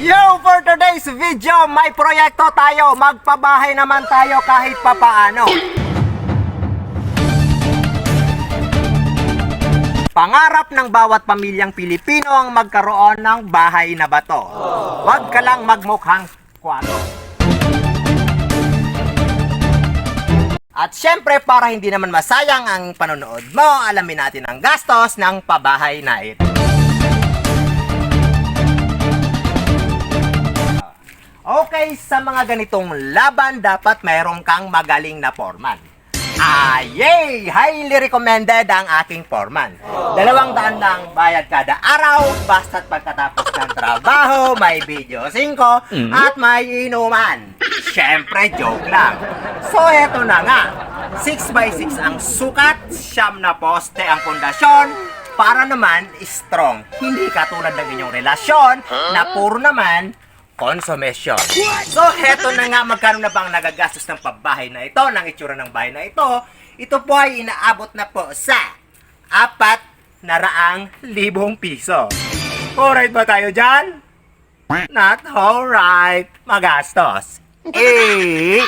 Yo, for today's video, may proyekto tayo. Magpabahay naman tayo kahit papaano. Pangarap ng bawat pamilyang Pilipino ang magkaroon ng bahay na bato. Huwag ka lang magmukhang kwato. At syempre, para hindi naman masayang ang panonood mo, alamin natin ang gastos ng pabahay na ito. Okay, sa mga ganitong laban, dapat mayroon kang magaling na foreman. Ah, yay! Highly recommended ang aking foreman. Dalawang daan lang bayad kada araw, basta't pagkatapos ng trabaho, may video 5 at may inuman. Siyempre, joke lang. So, eto na nga. 6x6 ang sukat, siyam na poste ang pundasyon, para naman strong. Hindi katulad ng inyong relasyon na puro naman consummation. So, heto na nga magkano na bang nagagastos ng pabahay na ito, ng itsura ng bahay na ito. Ito po ay inaabot na po sa apat na raang libong piso. Alright ba tayo dyan? Not alright. Magastos. Eh,